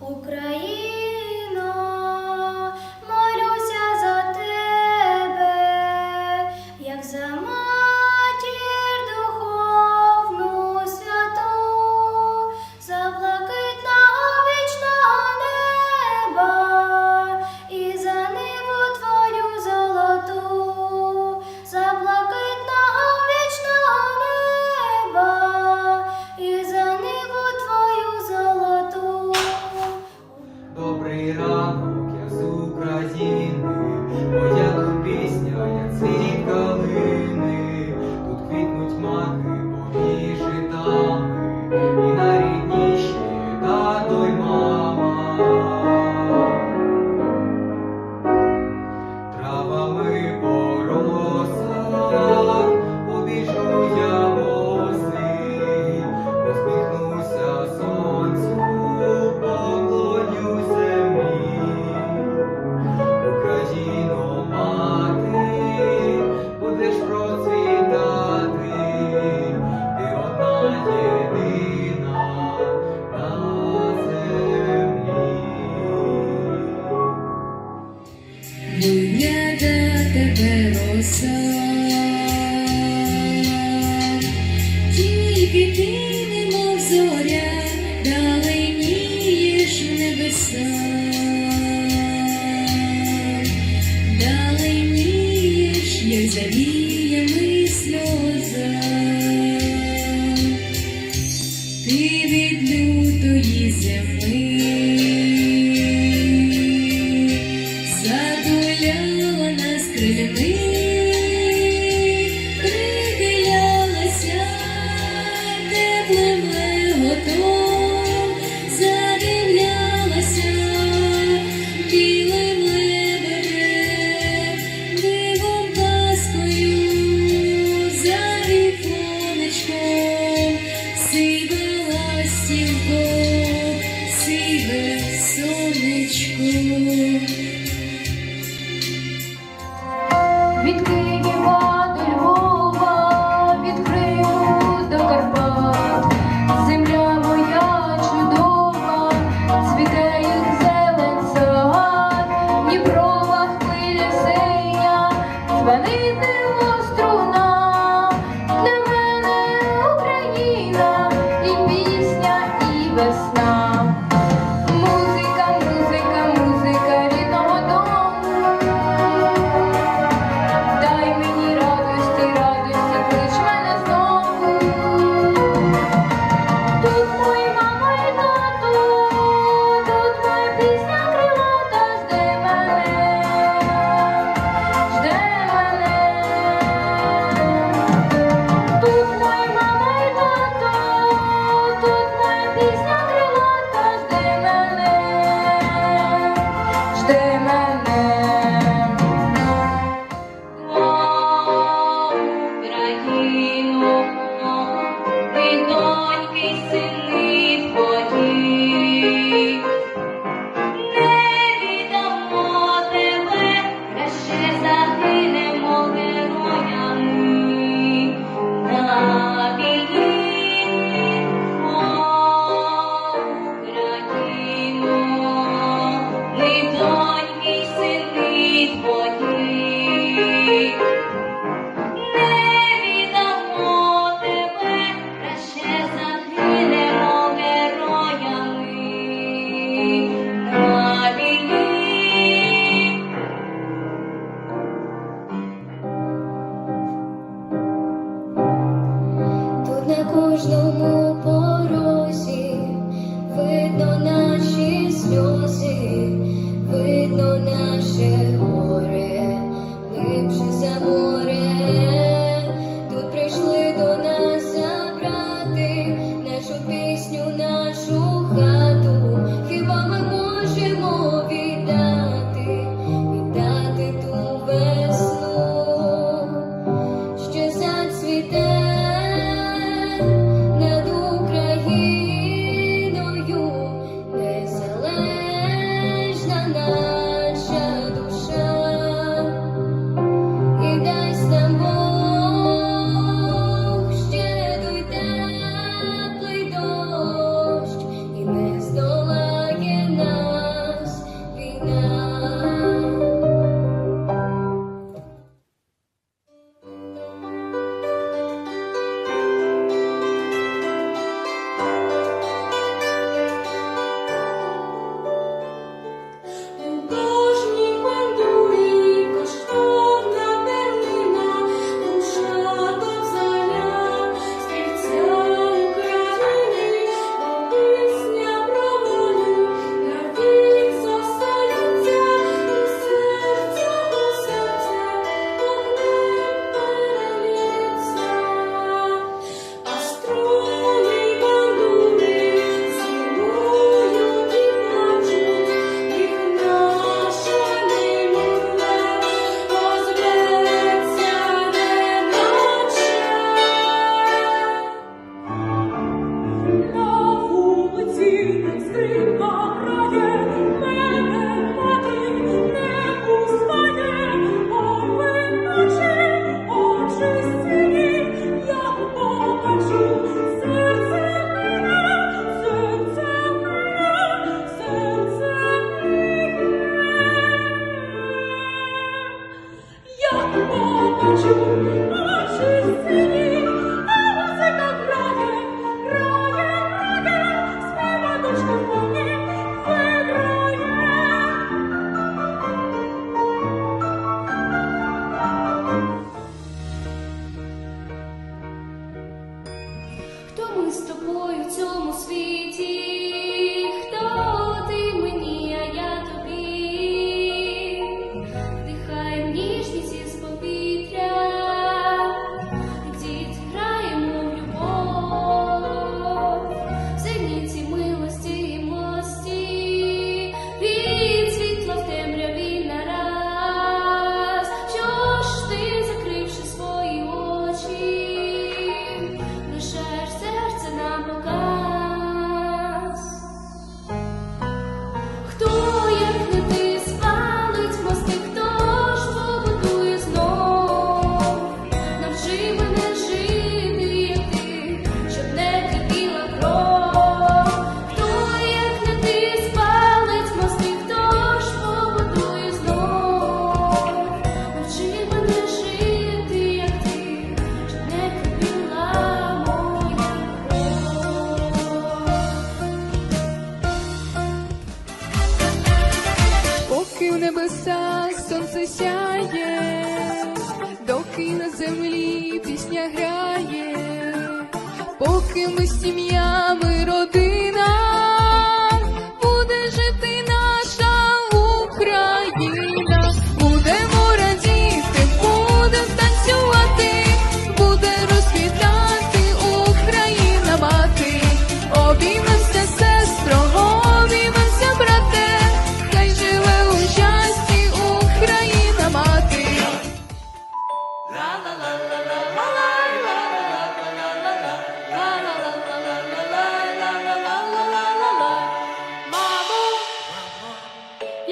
Україна. Линя до тебе роса. теплом задивлялася, білим лебедем, дивом паскою, за віконечком, сивела стілко, сиве сонечко. day, man. Землі пісня грає, поки ми сім'ями родина,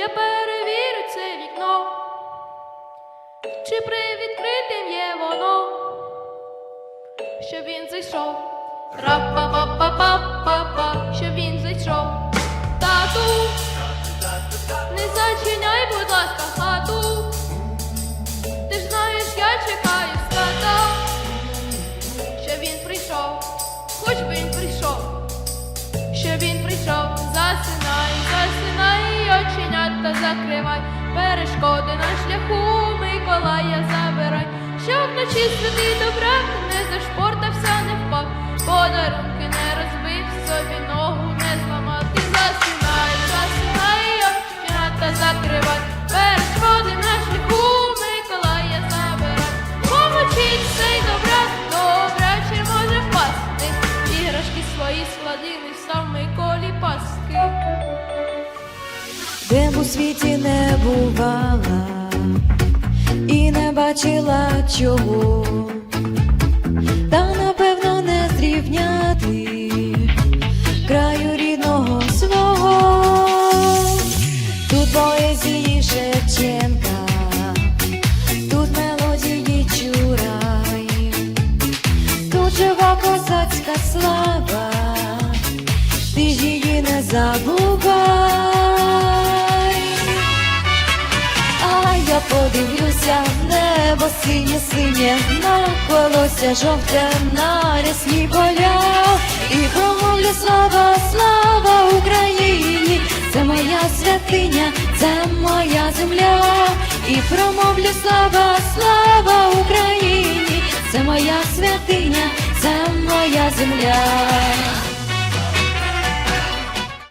я перевірю це вікно, чи привідкритим є воно, щоб він зайшов. Ра-па-па-па-па-па-па, щоб він зайшов. Тату, не зачиняй, будь ласка, закривай, перешкоди на шляху Миколая забирай, щоб вночі святий добра не зашпортався, не впав, подарунки не розбив, собі ногу де б у світі не бувала і не бачила чого, та напевно не зрівняти краю рідного свого, тут поезії Шевченка, подивлюся в небо синє синє, на колося жовте на рясні поля. І промовлю слава, слава Україні, це моя святиня, це моя земля. І промовлю слава, слава Україні, це моя святиня, це моя земля.